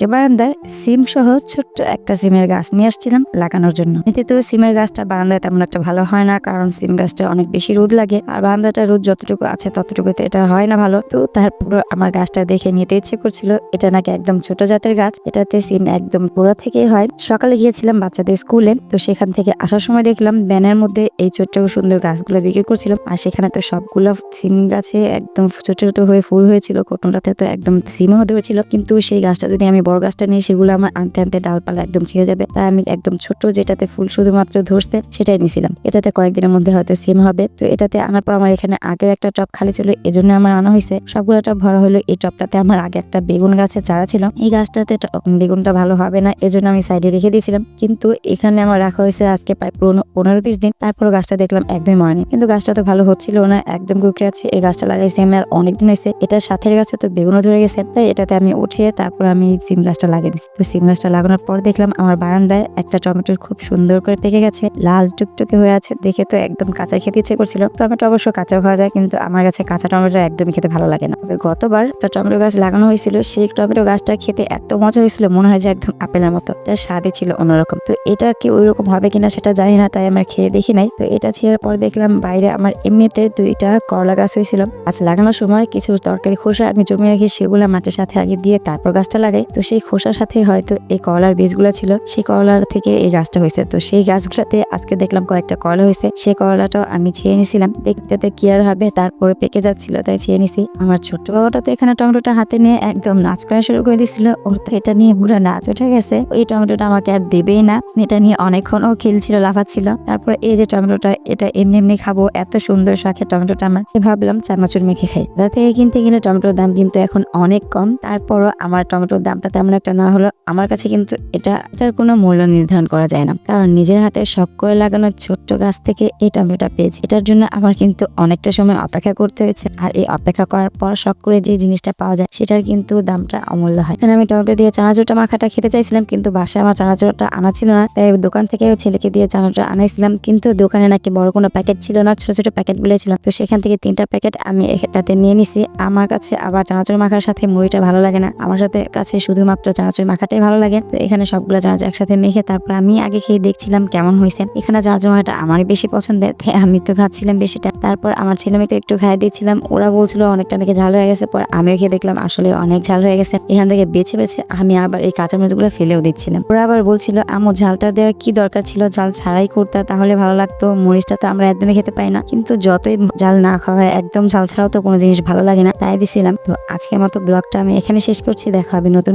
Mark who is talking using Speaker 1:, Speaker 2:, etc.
Speaker 1: আজকে বারান্দায় সিম সহ ছোট্ট একটা সিমের গাছ নিয়ে আসছিলাম লাগানোর জন্য। এতে তো সিমের গাছটা বারান্দায় তেমন একটা ভালো হয় না, কারণ সিম গাছটা অনেক বেশি রোদ লাগে, আর বারান্দাটা রোদ যতটুকু আছে ততটুকুতে এটা হয় না ভালো। তো তারপর আমার গাছটা দেখে নিতে ইচ্ছে করছিল, এটা নাকি একদম ছোট জাতের গাছ, এটাতে সিম একদম গোড়া থেকেই হয়। সকালে গিয়েছিলাম বাচ্চাদের স্কুলে, তো সেখান থেকে আসার সময় দেখলাম ব্যানের মধ্যে এই ছোট্ট সুন্দর গাছগুলো বিক্রি করছিল, আর সেখানে তো সবগুলো সিম গাছে একদম ছোট ছোট হয়ে ফুল হয়েছিল, কোটনটাতে তো একদম সিমও হতে হয়েছিল কিন্তু সেই গাছটা যদি আমি বড় গাছটা নিই সেগুলো আমার আনতে আনতে ডালপালা একদম ছিঁড়ে যাবে। তাই আমি একদম ছোট যেটাতে ফুল শুধুমাত্র ধরছে, সেটাই নিছিলাম। এটাতে কয়েকদিনের মধ্যে হয়তো সিম হবে। তো এটাতে আনার পর আমার এখানে আগের একটা টপ খালি ছিল এই জন্য আমার আনা হয়েছে। সবগুলো টপ ভরা হলো। এই টপটাতে আমার আগে একটা বেগুন গাছের চারা ছিল। এই গাছটাতে বেগুনটা ভালো হবে না, এজন্য আমি সাইডে রেখে দিয়েছিলাম। কিন্তু এখানে আমার রাখা হয়েছে আজকে প্রায় পনেরো বিশ দিন। তারপর গাছটা দেখলাম একদমই মরেনি। কিন্তু গাছটা তো ভালো হচ্ছিল না, একদম কুকড়ে আছে। এই গাছটা লাগাইছি আমি আর অনেকদিন হয়েছে। এটার সাথের গাছে তো বেগুনও ধরে গেছে। তাই এটাতে আমি উঠিয়ে তারপর আমি সিম গাছটা লাগিয়ে দিচ্ছি তো সিম গাছটা লাগানোর পর দেখলাম আমার বারান্দায় একটা টমেটোর খুব সুন্দর করে পেকে গেছে, লাল টুকটুকে হয়ে আছে, দেখে তো একদম কাঁচা খেতে ইচ্ছে করছিল। টমেটো অবশ্য কাঁচা খাওয়া যায় কিন্তু আমার কাছে কাঁচা টমেটো একদমই খেতে ভালো লাগে না। তবে গতবার একটা টমেটো গাছ লাগানো হয়েছিল, সেই টমেটো গাছটা খেতে এত মজা হয়েছিল, মনে হয় যে একদম আপেলের মতো। এটা স্বাদে ছিল অন্যরকম। তো এটা কি ওই রকম হবে কিনা সেটা জানি না, তাই আমার খেয়ে দেখি নাই। তো এটা ছিঁড়ার পর দেখলাম বাইরে আমার এমনিতে দুইটা করলা গাছ হয়েছিল। গাছ লাগানোর সময় কিছু তরকারি খোসা আমি জমি রাখি, সেগুলো মাটির সাথে আগে দিয়ে তারপর গাছটা লাগাই। তো সেই খোসার সাথে হয়তো এই করলার বীজগুলো ছিল, সেই করলা থেকে এই গাছটা হয়েছে। তো সেই গাছগুলোতে আজকে দেখলাম কয়েকটা করলা হয়েছে। সেই করলাটাও আমি ছিঁড়ে নিছিলাম। দেখতে কি আর হবে, তারপরে পেকে যাচ্ছিল, তাই ছিঁড়ে নিছি। আমার ছোট্ট বাবাটা তো এখানে টমেটোটা হাতে নিয়ে একদম নাচ করা শুরু করে দিছিল। ওর তো এটা নিয়ে পুরো নাচ উঠে গেছে। এই টমেটোটা আমাকে আর দেবেই না। এটা নিয়ে অনেকক্ষণ ও খেলছিল, লাফাচ্ছিল। তারপরে এই যে টমেটোটা, এটা এমনি এমনি খাব, এত সুন্দর শাকের টমেটোটা আমার। ভাবলাম চানাচুর মেখে খাই। কোথা থেকে কিনতে গেলে টমেটোর দাম কিন্তু এখন অনেক কম। তারপরও আমার টমেটোর দামটা তেমন একটা না হলো আমার কাছে কিন্তু এটা এটার কোনো মূল্য নির্ধারণ করা যায় না। কারণ নিজের হাতে শখ করে লাগানো ছোট্ট গাছ থেকে এই টমেটোটা পেয়েছি। এটার জন্য আমার কিন্তু অনেকটা সময় অপেক্ষা করতে হয়েছে। আর এই অপেক্ষা করার পর শখ করে যে জিনিসটা পাওয়া যায়, সেটার কিন্তু দামটা অমূল্য হয়। কারণ আমি টমেটো দিয়ে চানাচুরটা মাখাটা খেতে চাইছিলাম, কিন্তু বাসায় আমার চানাচুরটা আনা ছিল না। তাই দোকান থেকে ছেলেকে দিয়ে চানাচুর আনাইছিলাম। কিন্তু দোকানে নাকি বড় কোনো প্যাকেট ছিল না, ছোট ছোট প্যাকেট ছিল। তো সেখান থেকে তিনটা প্যাকেট আমি এটাতে নিয়ে নিছি। আমার কাছে আবার চানাচুর মাখার সাথে মুড়িটা ভালো লাগে না। আমার সাথে কাছে শুধুমাত্র চানাচুর মাখাটাই ভালো লাগে। তো এখানে সবগুলো চানাচুর একসাথে মেখে তারপর আমি আগে খেয়ে দেখছিলাম কেমন হয়েছে। এখানে চানাচুর মাখাটা আমারই বেশি পছন্দের। আমি তো খাচ্ছিলাম বেশিটা। তারপর আমার ছেলে মেয়েকে একটু খাইয়ে দিচ্ছিলাম। ওরা বলছিল অনেকটা নাকি ঝাল হয়ে গেছে। পর আমিও খেয়ে দেখলাম আসলে অনেক ঝাল হয়ে গেছে। এখান থেকে বেছে বেছে আমি আবার এই কাঁচা কাঁচামরিচগুলো ফেলেও দিচ্ছিলাম। ওরা আবার বলছিল আমু ঝালটা দেওয়ার কি দরকার ছিল? ঝাল ছাড়াই করতে তাহলে ভালো লাগতো। মরিচটা তো আমরা একদমই খেতে পাই না। কিন্তু যতই ঝাল না খাওয়া হয়, একদম ঝাল ছাড়াও তো কোনো জিনিস ভালো লাগে না। তাই দিছিলাম। তো আজকের মতো ব্লগটা আমি এখানে শেষ করছি। দেখা হবে নতুন